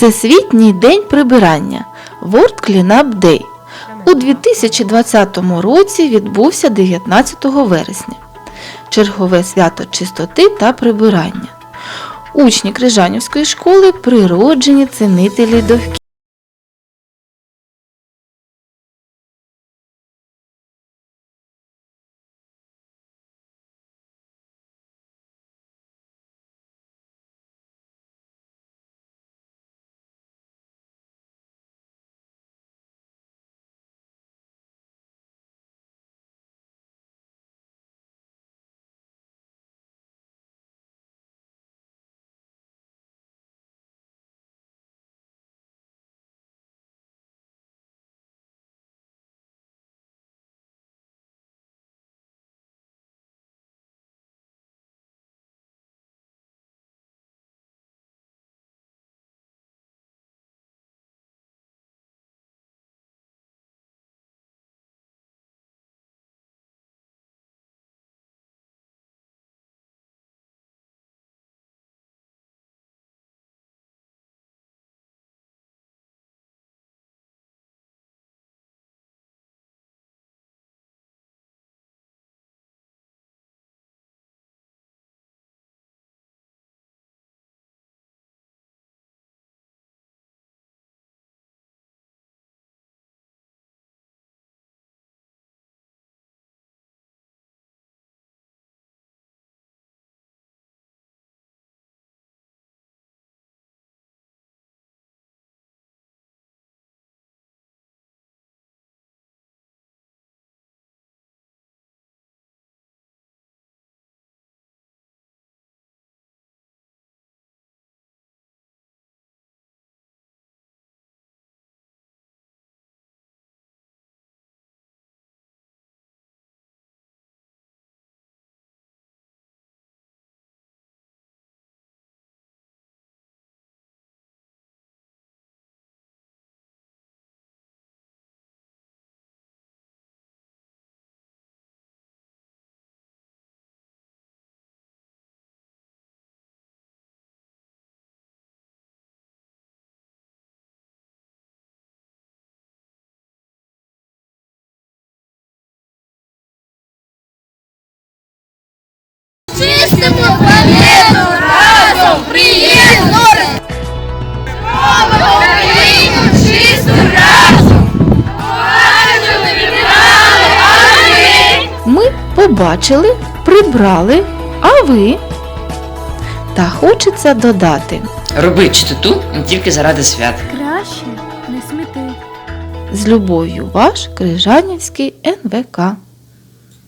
Всесвітній день прибирання World Cleanup Day у 2020 році відбувся 19 вересня. Чергове свято чистоти та прибирання. Учні Крижанівської школи природжені цінителі довкілля. Чистимо планету разом! Україну! Чисту ми Ми побачили, прибрали, а ви? Та хочеться додати. Роби чистоту не тільки заради свят. Краще не сміти. З любов'ю ваш Крижанівський НВК.